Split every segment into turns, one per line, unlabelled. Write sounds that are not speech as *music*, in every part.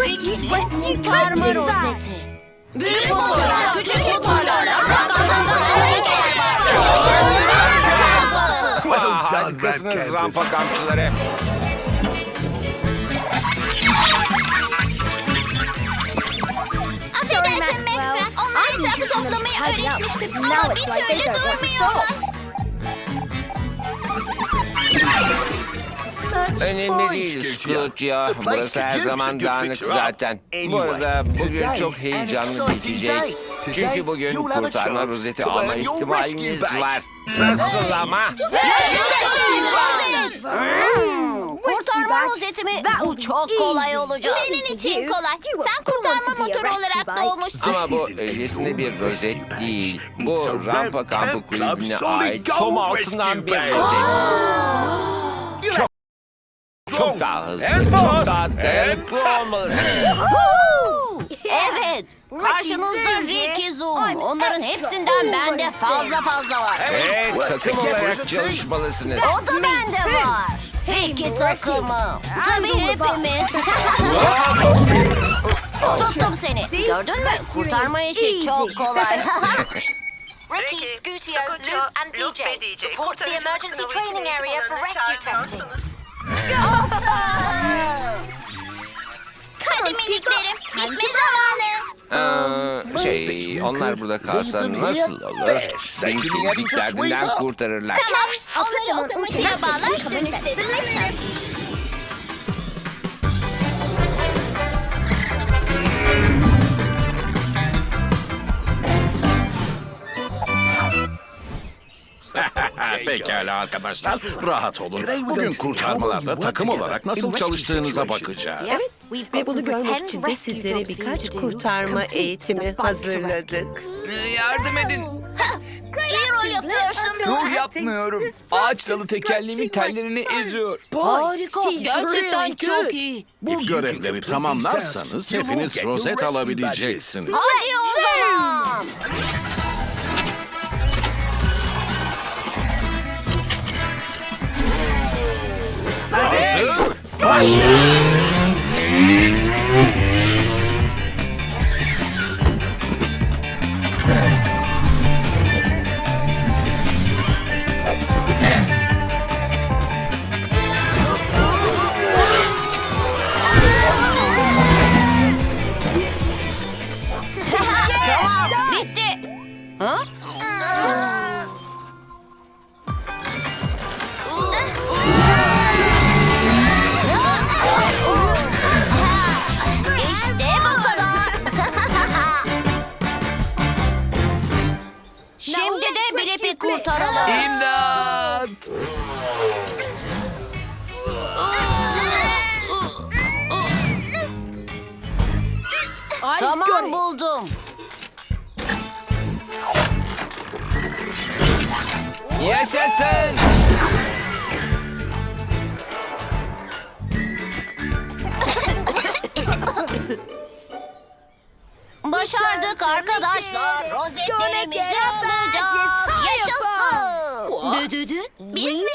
Ricky's Rescue Twenty
rozeti. Büyük motorlar, küçük motorlar.
Aa, harikasınız rampa kampçıları.
Affedersin Maxwell. Onlara etrafı toplamayı öğretmiştim. Ama bir türlü durmuyorlar.
Önemli değil Scoot ya. Burası her zaman dağınık zaten. Bu arada bugün çok heyecanlı geçecek. Çünkü bugün kurtarma rozeti alma ihtimaliniz var. Nasıl ama?
Kurtarma rozeti mi? Bu çok kolay olacak.
Senin için kolay. Sen kurtarma motoru olarak doğmuşsun.
Ama bu öylesine bir rozet değil. Bu rampa kampı kulübüne ait som altından bir rozet. Çok daha hızlı, çok daha dayanıklı olmalısınız.
Evet. Karşınızda Ricky Zoom. Onların hepsinden bende fazla fazla var.
Evet, takım olarak çalışmalısınız.
O da bende var. Ricky takımı. Tabii hepimiz. *laughs* Tuttum seni. Gördün mü? Kurtarma işi çok kolay. *laughs*
Ricky, Scootio, Luke and DJ, report to the emergency training area for rescue testing.
Hadi miniklerim. Gitme zamanı.
Ee, şey, onlar burada kalsa nasıl olur? Beni fizik derdinden kurtarırlar.
Tamam. Onları otomatiğe bağlar.
Pekala arkadaşlar, rahat olun. Bugün kurtarmalarda takım olarak nasıl çalıştığınıza bakacağız.
Evet ve bunu görmek için de sizlere birkaç kurtarma eğitimi hazırladık.
Yardım edin. *laughs*
İyi rol yapıyorsun.
Dur yapmıyorum. Ağaç dalı tekerleğimin tellerini eziyor.
Harika. Gerçekten çok iyi.
Bu görevleri tamamlarsanız hepiniz rozet alabileceksiniz.
Hadi o zaman.
Hazır?
Tamam. Bitti. Ha? Tamam buldum.
Yaşasın.
Başardık arkadaşlar. Rozetlerimizi alacağız. Yaşasın. Ne dedin?
Biz mi?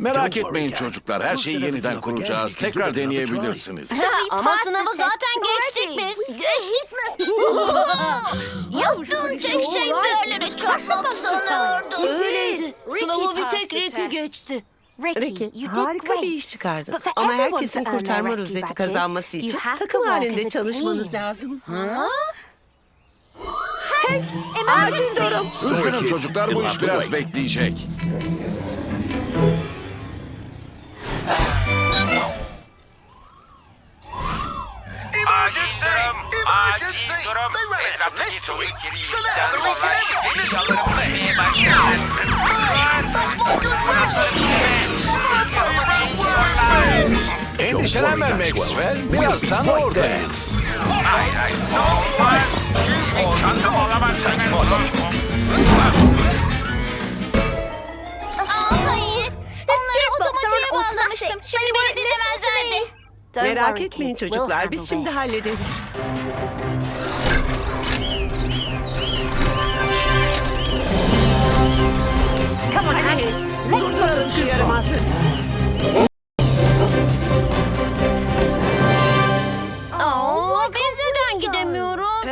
Merak etmeyin çocuklar, her şeyi yeniden kuracağız. Tekrar deneyebilirsiniz.
Ama sınavı zaten geçtik biz. Geçtik *laughs* mi? Yaptığın tek şey bir yerlere çarpmak sanıyordum. Öyleydi. Sınavı bir tek Ricky geçti.
Ricky harika bir iş çıkardın. Ama herkesin kurtarma rozeti kazanması için takım halinde çalışmanız lazım. Acil durum.
Üzgünüm çocuklar, bu iş biraz bekleyecek.
Acil durum, acil durum. Etraftaki tozu geri yedikten sonra deniz alırımla iyi başlayın.
Endişelenme Maxwell, birazdan oradayız.
Hayır, hayır, olmaz. Çantım olamazsınız.
Aa, yapmıştım. Şimdi beni dinlemezlerdi.
Merak etmeyin çocuklar, biz şimdi hallederiz. Come on. Let's go
to the yaramaz. Aa, biz neden gidemiyoruz?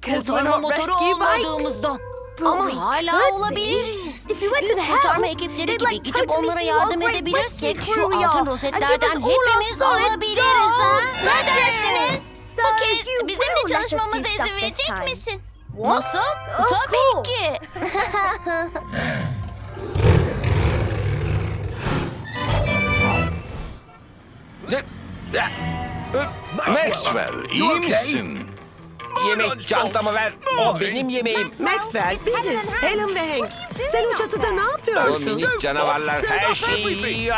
*laughs* Kızlar motoru olmadığımızdan. Ama hala olabilir. Kurtarma ekipleri gibi gidip onlara yardım edebilirsek şu altın rozetlerden hepimiz alabiliriz ha. Ne dersiniz?
Bu kez bizim de çalışmamıza izin verecek misin?
Nasıl? Tabii ki. *laughs*
Maxwell, iyi misin?
Yemek çantamı ver. O benim yemeğim.
Maxwell, biziz. Helen ve Hank. Sen o çatıda ne
O
yapıyorsun?
minik canavarlar her şeyi yiyor.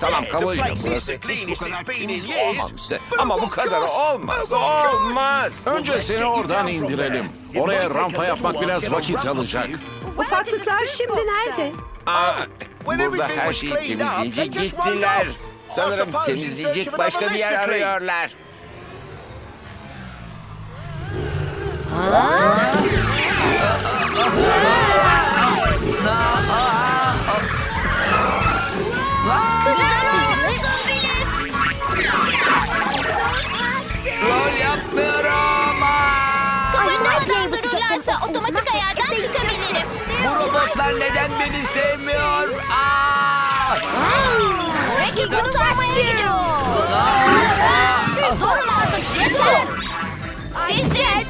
Tamam kabul ediyorum. Burası hiç bu kadar temiz olmamıştı. Ama bu kadar olmaz. Olmaz.
Önce seni oradan indirelim. Oraya rampa yapmak biraz vakit alacak.
Ufaklıklar şimdi nerede?
Aa, burada her şeyi temizleyince gittiler. Sanırım temizleyecek başka bir yer arıyorlar.
Robotlar neden beni sevmiyor? Aa!
Ricky kurtarmaya gidiyor. Durun artık yeter. Size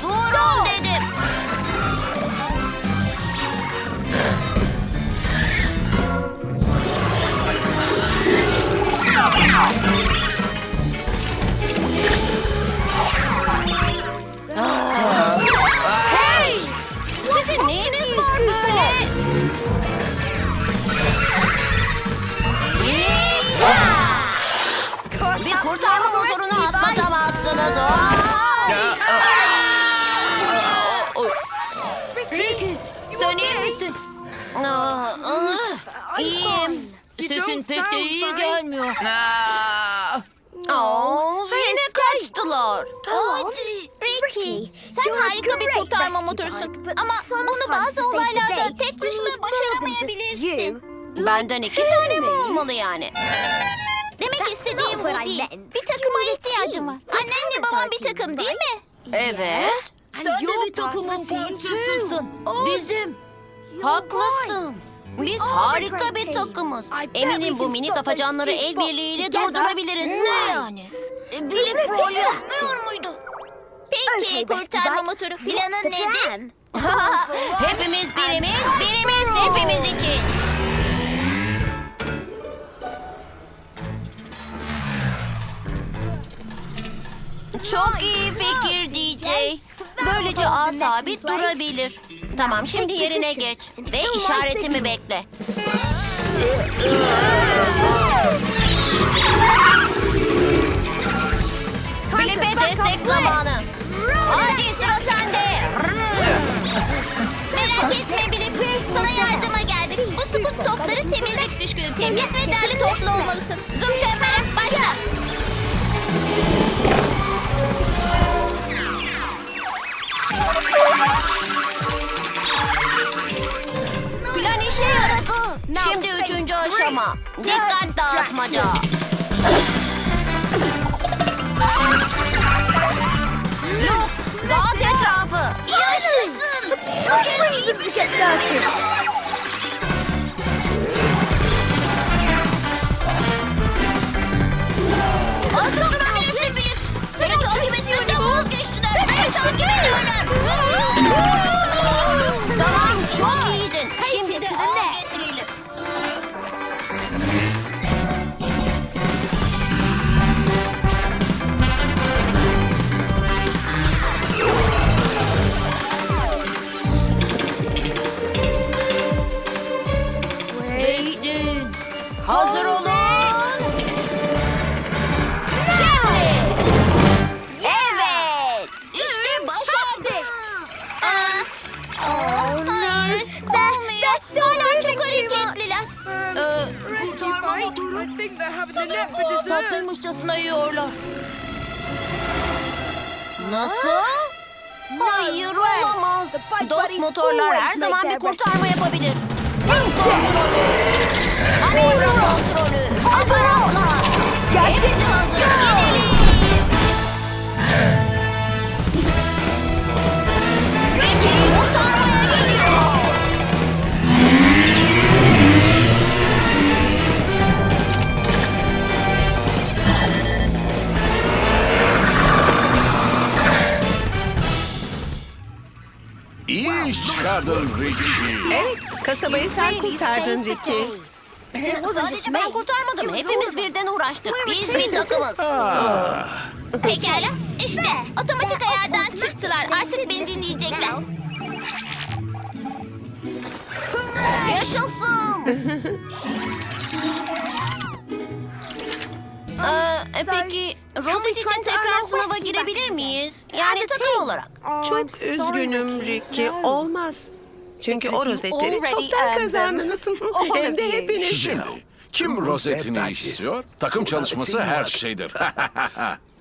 Aa, aa, İyiyim. Sesin pek de iyi gelmiyor.
Aa!
Aa, yine kaçtılar.
Hadi. Ricky, sen harika bir kurtarma motorusun. Ama bunu bazı olaylarda tek başına başaramayabilirsin.
Benden iki tane mi olmalı yani?
Demek istediğim bu değil. Bir takıma ihtiyacım var. Annenle babam bir takım değil mi?
Evet. Sen de bir takımın parçasısın. Bizim. Haklısın. Biz harika bir takımız. Eminim bu minik afacanları el birliğiyle durdurabiliriz. Ne yani? Bilip rol yapmıyor muydu?
Peki kurtarma motoru planın nedir? *laughs*
Hepimiz birimiz, birimiz hepimiz için. Çok iyi fikir DJ. Böylece A sabit durabilir. Tamam şimdi yerine geç ve işaretimi bekle. Aşama. Dikkat dağıtmaca. Luke, dağıt etrafı. Yaşasın. Hazır Sanırım bu tatlıymışçasına yiyorlar. Nasıl? Hayır olamaz. Dost motorlar her zaman bir kurtarma yapabilir. Hız kontrolü. Manevra kontrolü. Aparatlar. Hepsi
iş çıkardın Ricky.
Evet, kasabayı sen kurtardın Ricky.
Sadece ben kurtarmadım. Hepimiz birden uğraştık. Biz bir takımız.
Pekala. İşte otomatik ayardan çıktılar. Artık beni dinleyecekler.
Yaşasın. Rozet için tekrar sınava girebilir miyiz? Yani takım olarak.
Çok üzgünüm Ricky, olmaz. Çünkü o rozetleri çoktan kazandınız. *laughs* Hem de hepiniz.
Şimdi kim rozetini istiyor? Takım çalışması her şeydir. *laughs*